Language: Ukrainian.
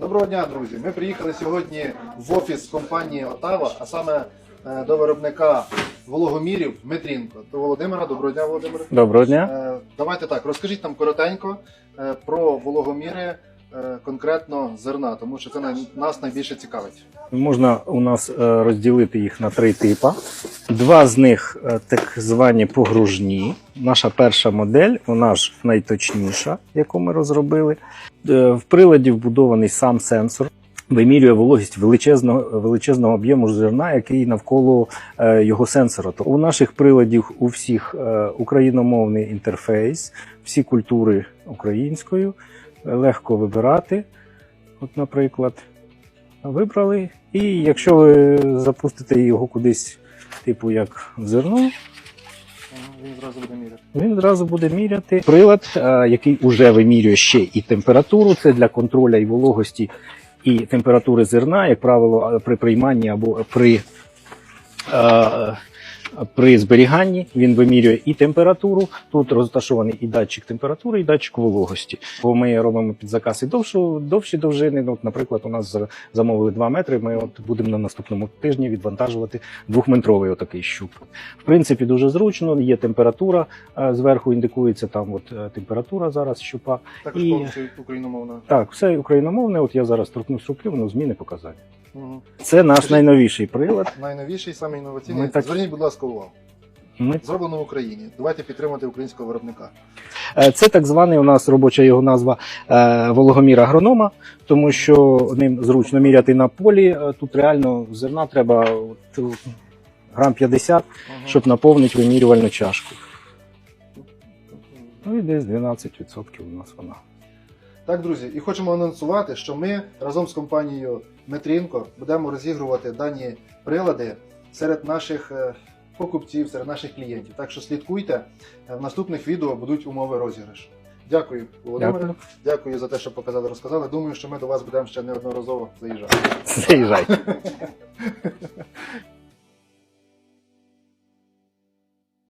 Доброго дня, друзі. Ми приїхали сьогодні в офіс компанії Отава, а саме е, до виробника вологомірів Дмитрінко. До Володимира. Доброго дня, Володимир. Доброго дня. Е, Давайте так, розкажіть нам коротенько е, про вологоміри конкретно зерна, тому що це нас найбільше цікавить. Можна у нас е, розділити їх на три типи. Два з них е, так звані погружні. Наша перша модель, вона ж найточніша, яку ми розробили. Е, В приладі вбудований сам сенсор. Вимірює вологість величезного, величезного об'єму зерна, який навколо е, його сенсора. То у наших приладів у всіх е, україномовний інтерфейс, всі культури українською, е, легко вибирати. От, наприклад, вибрали. І якщо ви запустите його кудись, типу як в зерно, Він зразу буде міряти. він одразу буде міряти. Прилад, е, який вже вимірює ще і температуру, це для контроля і вологості, і температури зерна, як правило, при прийманні або при, е, при зберіганні він вимірює і температуру. Тут розташований і датчик температури, і датчик вологості. Бо ми робимо під заказ і довшу, довші довжини. Ну, от, наприклад, у нас за- замовили 2 метри. Ми от будемо на наступному тижні відвантажувати двохметровий отакий щуп. В принципі, дуже зручно. Є температура е, зверху, індикується там от е, температура зараз щупа. Також І- повністю україномовна. Так, все україномовне. От я зараз торкнусь руки, воно зміни показати. Угу. Це наш Скажіть- найновіший прилад. Найновіший, саме інноваційний. Ми так- Зверніть, будь ласка, увагу. Ми Зроблено в Україні. Давайте підтримати українського виробника. Е, Це так званий у нас робоча його назва е, вологомір агронома, тому що ним зручно міряти на полі. Е, Тут реально зерна треба от, е, грам 50, Мгм. щоб наповнити вимірювальну чашку. Ну і десь 12% у нас вона. Так, друзі, і хочемо анонсувати, що ми разом з компанією Метрінко будемо розігрувати дані прилади серед наших е, покупців, серед наших клієнтів. Так що слідкуйте, Е, в наступних відео будуть умови розіграшу. Дякую, Володимире. Дякую. Дякую за те, що показали, розказали. Думаю, що ми до вас будемо ще неодноразово заїжджати. Заїжджайте.